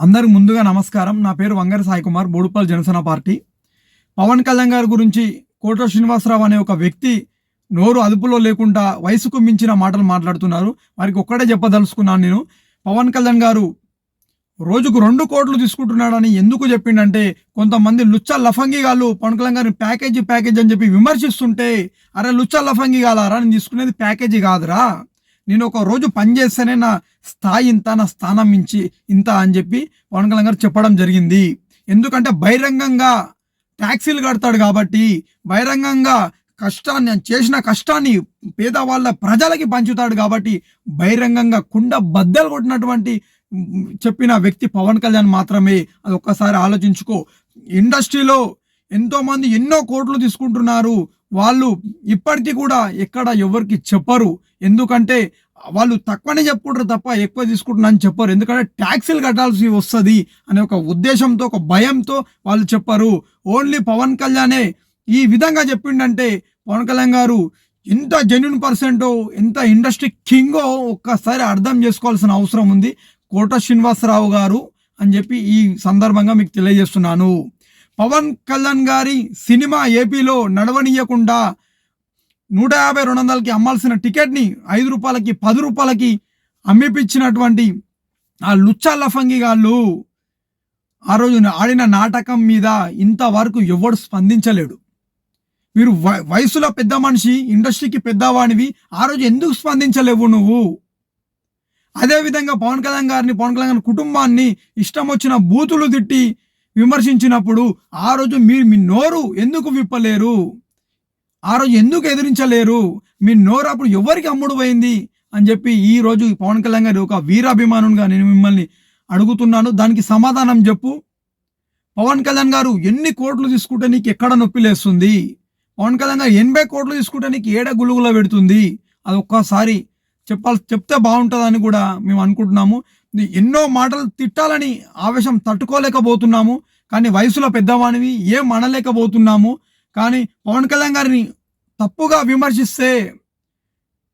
అందరికి ముందుగా నమస్కారం. నా పేరు వంగరి సాయి కుమార్ బోడుపల్లి జనసేన పార్టీ. పవన్ కళ్యాణ్ గారి గురించి కోట శ్రీనివాసరావు అనే ఒక వ్యక్తి నోరు అదుపులో లేకుండా వయసుకు మించిన మాటలు మాట్లాడుతున్నారు. వారికి ఒక్కడే చెప్పదలుచుకున్నాను నేను. పవన్ కళ్యాణ్ గారు రోజుకు రెండు కోట్లు తీసుకుంటున్నాడని ఎందుకు చెప్పిండంటే కొంతమంది లుచ్చ లఫంగి గాళ్ళు పవన్ కళ్యాణ్ గారిని ప్యాకేజీ ప్యాకేజ్ అని చెప్పి విమర్శిస్తుంటే అరే లుచ్చ లఫంగి గాలారా నేను తీసుకునేది ప్యాకేజీ కాదురా. నేను ఒక రోజు పని చేస్తేనే నా స్థాయి ఇంత నా స్థానం మించి ఇంత అని చెప్పి పవన్ కళ్యాణ్ గారు చెప్పడం జరిగింది. ఎందుకంటే బహిరంగంగా ట్యాక్సీలు కడతాడు కాబట్టి బహిరంగంగా కష్టాన్ని చేసిన కష్టాన్ని పేదవాళ్ళ ప్రజలకి పంచుతాడు కాబట్టి బహిరంగంగా కుండ బద్దలు కొట్టినటువంటి చెప్పిన వ్యక్తి పవన్ కళ్యాణ్ మాత్రమే. అది ఒక్కసారి ఆలోచించుకో. ఇండస్ట్రీలో ఎంతోమంది ఎన్నో కోట్లు తీసుకుంటున్నారు. వాళ్ళు ఇప్పటికీ కూడా ఎక్కడ ఎవరికి చెప్పరు. ఎందుకంటే వాళ్ళు తక్కువనే చెప్పుకుంటారు తప్ప ఎక్కువ తీసుకుంటున్నా అని చెప్పరు. ఎందుకంటే ట్యాక్సీలు కట్టాల్సి వస్తుంది అనే ఒక ఉద్దేశంతో ఒక భయంతో వాళ్ళు చెప్పరు. ఓన్లీ పవన్ కళ్యాణే ఈ విధంగా చెప్పిండంటే పవన్ కళ్యాణ్ గారు ఎంత జెన్యున్ పర్సెంటో ఎంత ఇండస్ట్రీ కింగో ఒక్కసారి అర్థం చేసుకోవాల్సిన అవసరం ఉంది. కోట శ్రీనివాసరావు గారు అని చెప్పి ఈ సందర్భంగా మీకు తెలియజేస్తున్నాను. పవన్ కళ్యాణ్ గారి సినిమా ఏపీలో నడవనీయకుండా నూట యాభై రెండు వందలకి అమ్మాల్సిన టికెట్ని ఐదు రూపాయలకి పది రూపాయలకి అమ్మిపించినటువంటి ఆ లుచ్చా లఫంగి గాళ్ళు ఆ రోజు ఆడిన నాటకం మీద ఇంతవరకు ఎవడు స్పందించలేడు. మీరు వ- వయసులో పెద్ద మనిషి ఇండస్ట్రీకి పెద్దవాడివి ఆ రోజు ఎందుకు స్పందించలేవు నువ్వు? అదేవిధంగా పవన్ కళ్యాణ్ గారిని పవన్ కళ్యాణ్ గారి కుటుంబాన్ని ఇష్టం వచ్చిన బూతులు తిట్టి విమర్శించినప్పుడు ఆ రోజు మీరు మీ నోరు ఎందుకు విప్పలేరు? ఆ రోజు ఎందుకు ఎదిరించలేరు? మీ నోరు అప్పుడు ఎవరికి అమ్ముడు పోయింది అని చెప్పి ఈ రోజు పవన్ కళ్యాణ్ గారి ఒక వీరాభిమానునిగా నేను మిమ్మల్ని అడుగుతున్నాను. దానికి సమాధానం చెప్పు. పవన్ కళ్యాణ్ గారు ఎన్ని కోట్లు తీసుకుంటే నీకు ఎక్కడ నొప్పి లేస్తుంది? పవన్ కళ్యాణ్ గారు ఎనభై కోట్లు తీసుకుంటే నీకు ఏడ గులుగులో పెడుతుంది? అది ఒక్కసారి చెప్పాలి చెప్తే బాగుంటుందని కూడా మేము అనుకుంటున్నాము. ఎన్నో మాటలు తిట్టాలని ఆవేశం తట్టుకోలేకపోతున్నాము. కానీ వయసులో పెద్దవానివి ఏం అనలేకపోతున్నాము. కానీ పవన్ కళ్యాణ్ గారిని తప్పుగా విమర్శిస్తే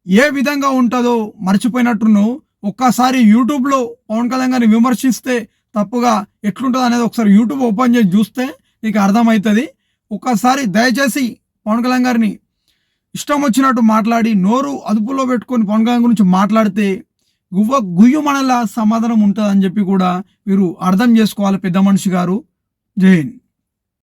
ఏ విధంగా ఉంటుందో మర్చిపోయినట్టును ఒక్కసారి యూట్యూబ్లో పవన్ కళ్యాణ్ గారిని విమర్శిస్తే తప్పుగా ఎట్లుంటుంది అనేది ఒకసారి యూట్యూబ్ ఓపెన్ చేసి చూస్తే నీకు అర్థమవుతుంది. ఒక్కసారి దయచేసి పవన్ కళ్యాణ్ గారిని ఇష్టం వచ్చినట్టు మాట్లాడి నోరు అదుపులో పెట్టుకొని పవన్ కళ్యాణ్ గురించి మాట్లాడితే గువ్వ గుయ్యు సమాధానం ఉంటుందని చెప్పి కూడా మీరు అర్థం చేసుకోవాలి పెద్ద మనిషి గారు. జై హింద్.